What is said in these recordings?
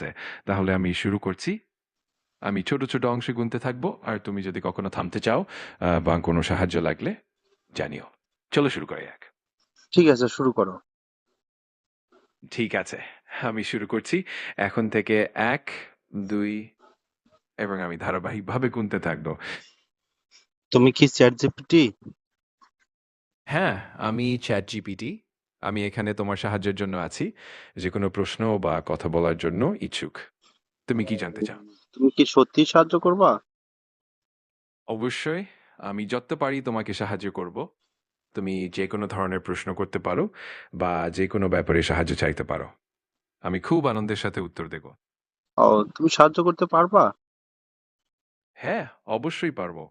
আছে তাহলে আমি শুরু করছি। আমি ছোট ছোট অংশে গুনতে থাকব আর তুমি যদি কখনো থামতে চাও বা কোনো সাহায্য লাগলে জানিও। চলো শুরু করি এক। ঠিক আছে শুরু করো। ঠিক আছে আমি শুরু করছি। এখন থেকে এক দুই এবং আমি ধারাবাহিকভাবে গুনতে থাকব। তুমি কি চ্যাট জিপিটি হ্যাঁ আমি চ্যাট জিপিটি আমি এখানে তোমার সাহায্যের জন্য আছি। যে কোনো প্রশ্ন বা কথা বলার জন্য ইচ্ছুক। তুমি কি জানতে চাও? তুমি কি সত্যি সাহায্য করবা? অবশ্যই। আমি যত পারি তোমাকে সাহায্য করব। তুমি যে কোনো ধরনের প্রশ্ন করতে পারো বা যে কোনো ব্যাপারে সাহায্য চাইতে পারো। আমি খুব আনন্দের সাথে উত্তর দেব। ও তুমি সাহায্য করতে পারবা? হ্যাঁ অবশ্যই পারব।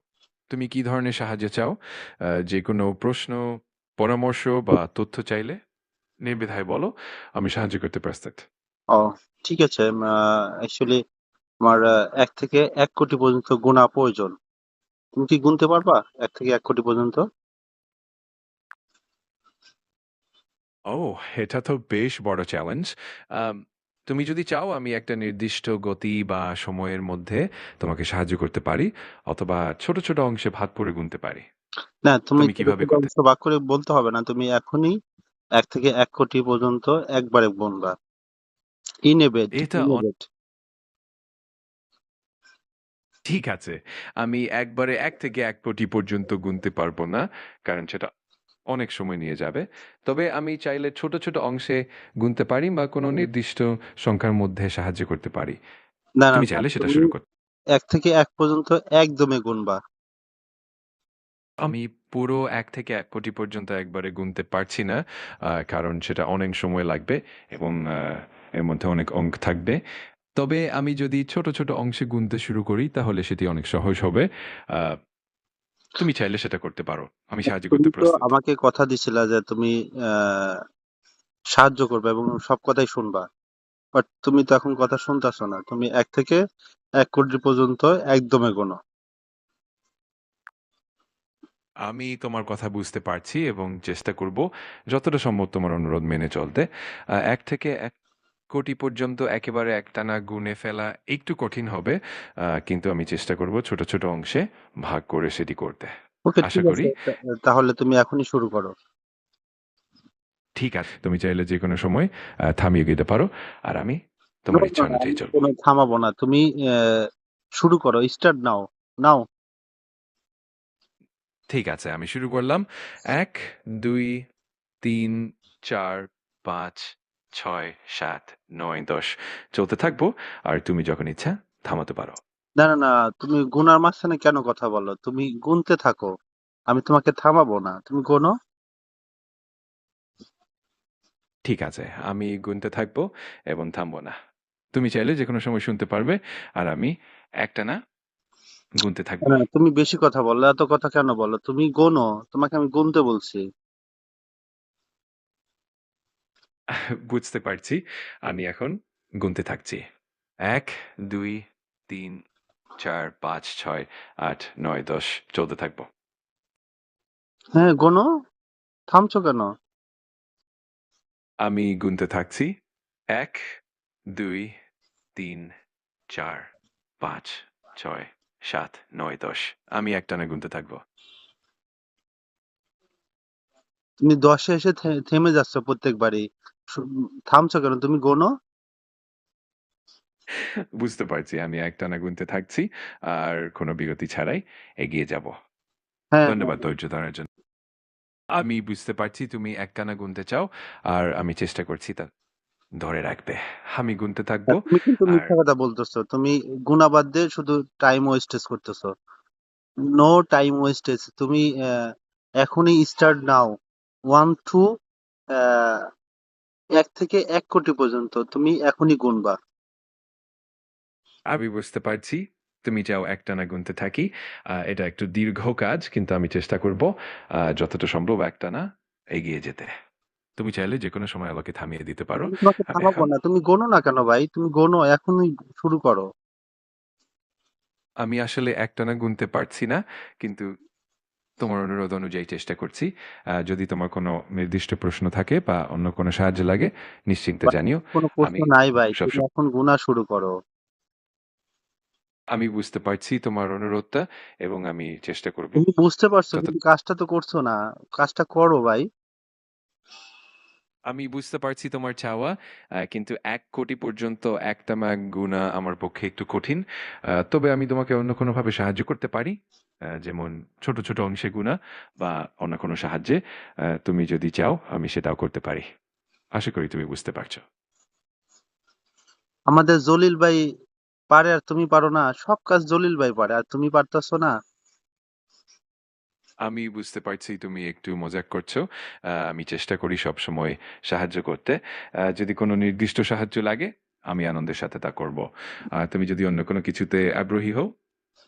তুমি কি ধরনের সাহায্য চাও? আহ, যে কোনো প্রশ্ন পরামর্শ বা তথ্য চাইলে নির্বিধায় বলো আমি সাহায্য করতে প্রস্তুত। ও ঠিক আছে। অ্যাকচুয়ালি আমার এক থেকে এক কোটি পর্যন্ত গোনা প্রয়োজন। তুমি কি গুনতে পারবা? এক থেকে এক কোটি পর্যন্ত? ও এটা তো বেশ বড় চ্যালেঞ্জ তুমি যদি চাও আমি একটা নির্দিষ্ট গতি বা সময়ের মধ্যে তোমাকে সাহায্য করতে পারি অথবা ছোট ছোট অংশে ভাগ করে গুনতে পারি। না তুমি তুমি কীভাবে ছোট করতে অংশ ভাগ করে বলতে হবে না। তুমি এখনই এক থেকে এক কোটি পর্যন্ত একবারে গুনবা ইনেবেট এটা অন- ইনেবেট ঠিক আছে। আমি একবারে এক থেকে এক কোটি পর্যন্ত গুনতে পারব না কারণ সেটা অনেক সময় নিয়ে যাবে। তবে আমি চাইলে ছোট ছোট অংশে গুনতে পারি বা কোনো নির্দিষ্ট সংখ্যার মধ্যে সাহায্য করতে পারি। না না তুমি না, চাইলে সেটা তুমি শুরু করতে এক থেকে এক পর্যন্ত একদমে গুনবা। আমি পুরো এক থেকে এক কোটি পর্যন্ত একবারে গুনতে পারছি না কারণ সেটা অনেক সময় লাগবে এবং এর মধ্যে অনেক অঙ্ক থাকবে। তবে আমি যদি ছোট ছোট অংশে গুনতে শুরু করি তাহলে সেটি অনেক সহজ হবে। তুমি চাইলে সেটা করতে পারো। আমি সাহায্য করতে প্রস্তুত। আমাকে কথা দিছিলা যে তুমি আহ, সাহায্য করবে এবং সব কথাই শুনবা। বাট তুমি তো এখন কথা শুনতেছো না। তুমি এক থেকে এক কোটি পর্যন্ত একদমে গোনো। আমি তোমার কথা বুঝতে পারছি এবং চেষ্টা করব যতটা সম্ভব তোমার অনুরোধ মেনে চলতে। এক থেকে এক কোটি পর্যন্ত একেবারে একটানা গুনে ফেলা একটু কঠিন হবে। কিন্তু আমি চেষ্টা করব ছোট ছোট অংশে ভাগ করে সেটি করতে। ওকে আশা ঠিক করি আছে তাহলে তুমি এখনই শুরু করো। ঠিক আছে তুমি চাইলে যে কোনো সময় আহ, থামিয়ে দিতে পারো। আর আমি তোমার ইচ্ছা অনুযায়ী চলবো। থামাবো না। তুমি আহ, শুরু করো। Start now. নাও। ঠিক আছে আমি শুরু করলাম। এক দুই তিন চার পাঁচ ছয় সাত নয় দশ। চলতে থাকব আর তুমি যখন ইচ্ছা থামাতে পারো। না না না তুমি গুনার মাঝখানে কেন কথা বলো? তুমি গুনতে থাকো। আমি তোমাকে থামাবো না। তুমি গোনো। ঠিক আছে আমি গুনতে থাকব এবং থামবো না। তুমি চাইলে যে কোনো সময় শুনতে পারবে আর আমি একটা না গুনতে থাকব। না, তুমি বেশি কথা বললে। এত কথা কেন বলো? তুমি গোনো তোমাকে আমি গুনতে বলছি। বুঝতে পারছি। আমি এখন গুনতে থাকছি। এক দুই তিন চার পাঁচ ছয় আট নয় দশ চলতে থাকব। হ্যাঁ গোনো। থামছো কেন? আমি গুনতে থাকছি। এক দুই তিন চার পাঁচ ছয় সাত নয় দশ। আমি একটানা গুনতে থাকব। তুমি দশে এসে থে- থেমে যাচ্ছ প্রত্যেকবারই। শু- থামছো কেন? তুমি গোনো? বুঝতে পারছি আমি একটানা গুনতে থাকছি আর কোনো বিরতি ছাড়াই এগিয়ে যাব। হ্যাঁ। ধন্যবাদ ধৈর্য ধরার জন্য। আমি বুঝতে পারছি তুমি একটানা গুনতে চাও আর আমি চেষ্টা করছি তা ধরে রাখবে। আমি গুনতে থাকব। তুমি কিন্তু আর মিথ্যা কথা বলতেছো। তুমি গুনা বাদ দিয়ে শুধু টাইম ওয়েস্টেজ করতেছো। নো টাইম ওয়েস্টেজ তুমি এখনই স্টার্ট নাও। ওয়ান টু এক থেকে এক কোটি পর্যন্ত তুমি এখনই গুনবা। আমি বুঝতে পারছি। তুমি চাও একটানা গুনতে থাকি। এটা একটু দীর্ঘ কাজ কিন্তু আমি চেষ্টা করব আহ, যতটা সম্ভব একটানা এগিয়ে যেতে। তুমি চাইলে যে কোনো সময় আমাকে থামিয়ে দিতে পারো। আমি তোমাকে আমি থামাবো এখন না তুমি গোনো না কেন ভাই? তুমি গোনো এখনই শুরু করো। আমি আসলে একটানা গুনতে পারছি না কিন্তু তোমার অনুরোধ অনুযায়ী চেষ্টা করছি। যদি তোমার কোনো নির্দিষ্ট প্রশ্ন থাকে বা অন্য কোনো সাহায্য লাগে নিশ্চিন্তে জানিও। কোনো প্রশ্ন আমি নাই ভাই এখন গুণা শুরু করো। আমি বুঝতে পারছি তোমার অনুরোধটা এবং আমি চেষ্টা করব। তুমি বুঝতে পারছ যত- কিন্তু কাজটা তো করছ না। কাজটা করো ভাই। আমি বুঝতে পারছি তোমার চাওয়া। কিন্তু এক কোটি পর্যন্ত একটা ম্যাগ গুণা আমার পক্ষে একটু কঠিন। তবে আমি তোমাকে অন্য কোনোভাবে সাহায্য করতে পারি। যেমন ছোট ছোট অংশে গুণা বা অন্য কোনো সাহায্যে। তুমি যদি চাও, আমি সেটাও করতে পারি। আশা করি তুমি বুঝতে পারছ। আমাদের জলিল ভাই পারে আর তুমি পারো না। সব কাজ জলিল ভাই পারে। আর তুমি পারতেছো না আমি বুঝতে পারছি তুমি একটু মজাক করছ। আমি চেষ্টা করি সব সময় সাহায্য করতে। যদি কোনো নির্দিষ্ট সাহায্য লাগে আমি আনন্দের সাথে তা করব। তুমি যদি অন্য কোনো কিছুতে আগ্রহী হও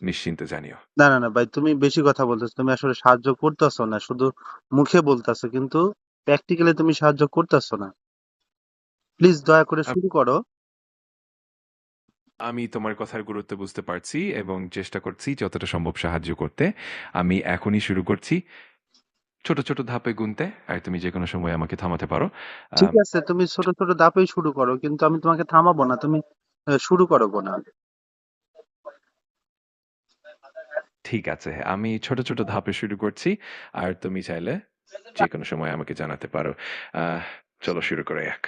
নিশ্চিন্তে জানিও। না না না ভাই তুমি বেশি কথা বলতেছো। তুমি আসলে সাহায্য করতেছো না শুধু মুখে বলতেছো কিন্তু প্র্যাকটিক্যালি তুমি সাহায্য করতেছো না। প্লিজ দয়া করে শুরু করো। আমি তোমার কথার গুরুত্ব বুঝতে পারছি এবং চেষ্টা করছি যতটা সম্ভব সাহায্য করতে। আমি এখনই শুরু করছি। ছোট ছোট ধাপে গুনতে আর তুমি যে কোনো সময় আমাকে থামাতে পারো। ঠিক আছে তুমি ছোট ছোট ধাপেই শুরু করো কিন্তু আমি তোমাকে থামাবো না তুমি আহ, শুরু করো গোনা ঠিক আছে আমি ছোট ছোট ধাপে শুরু করছি আর তুমি চাইলে যে কোনো সময় আমাকে জানাতে পারো। আহ, চলো শুরু করে এক।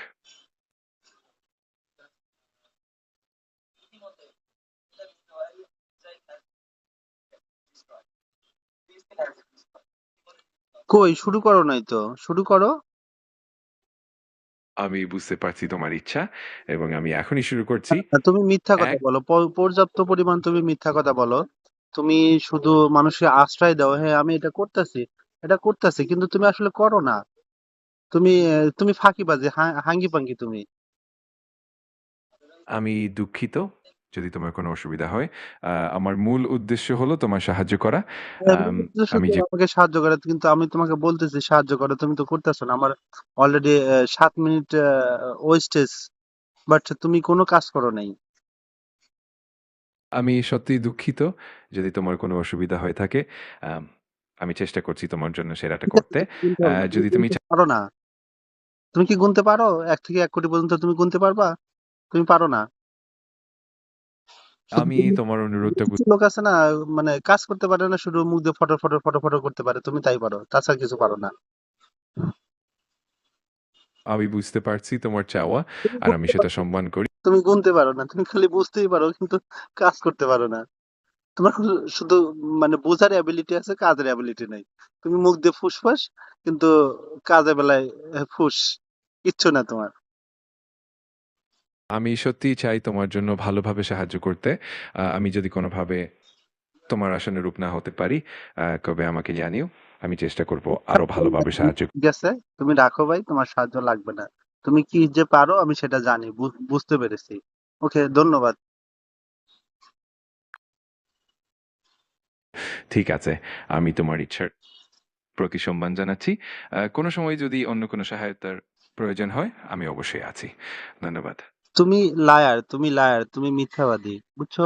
কই? শুরু করো নাই তো। শুরু করো। আমি বুঝতে পারছি তোমার ইচ্ছা এবং আমি এখনই শুরু করছি। আর তুমি মিথ্যা কথা এক- বলো। প- পর্যাপ্ত পরিমাণ তুমি মিথ্যা কথা বলো। তুমি শুধু মানুষকে আশ্রয় দাও। হ্যাঁ আমি এটা করতেছি। এটা করতেছি কিন্তু তুমি আসলে করো না। তুমি আহ, তুমি ফাঁকিবাজি হা- হাঙ্গি পাঙ্গি তুমি। আমি দুঃখিত। যদি তোমার কোনো অসুবিধা হয়। আহ, আমার মূল উদ্দেশ্য হলো তোমার সাহায্য করা। আমি যে আমাকে সাহায্য করে কিন্তু আমি তোমাকে বলতেছি সাহায্য করো তুমি তো করতেছো না। আমার অলরেডি সাত মিনিট ওয়েস্টেজ বাট তুমি কোনো কাজ করো নাই। আমি সত্যিই দুঃখিত যদি তোমার কোনো অসুবিধা হয়ে থাকে। আম, চেষ্টা করছি তোমার জন্য সেরাটা করতে। যদি তুমি পারো না। তুমি কি গুনতে পারো? এক থেকে এক কোটি পর্যন্ত তুমি গুনতে পারবা? তুমি পারো না। আমি তোমার অনুরোধটা বুঝ- লোক আছে না মানে কাজ করতে পারে না শুধু মুখ দিয়ে ফটো ফটো ফটো ফটো করতে পারে তুমি তাই পারো তাছাড়া কিছু পারো না। আমি বুঝতে পারছি তোমার চাওয়া আর আমি সেটা সম্মান করি। তুমি গুনতে পারো না তুমি খালি বুঝতেই পারো কিন্তু কাজ করতে পারো না। তোমার শুধু- মানে বোঝার অ্যাবিলিটি আছে কাজের অ্যাবিলিটি নাই। তুমি মুখ দিয়ে ফুসফাস কিন্তু কাজের বেলায় ফুস কিচ্ছু না তোমার। আমি সত্যিই চাই তোমার জন্য ভালোভাবে সাহায্য করতে। আমি যদি কোনোভাবে তোমার আসনে রূপ না হতে পারি কবে আমাকে জানিও। আমি চেষ্টা করব আরও ভালোভাবে সাহায্য ঠিক আছে তুমি রাখো ভাই তোমার সাহায্য লাগবে না। তুমি কি যে পারো আমি সেটা জানি বুঝতে পেরেছি। ওকে ধন্যবাদ। ঠিক আছে আমি তোমার ইচ্ছার প্রতি সম্মান জানাচ্ছি। কোনো সময় যদি অন্য কোনো সহায়তার প্রয়োজন হয় আমি অবশ্যই আছি। ধন্যবাদ। তুমি লায়ার তুমি লায়ার তুমি মিথ্যাবাদী বুঝছ?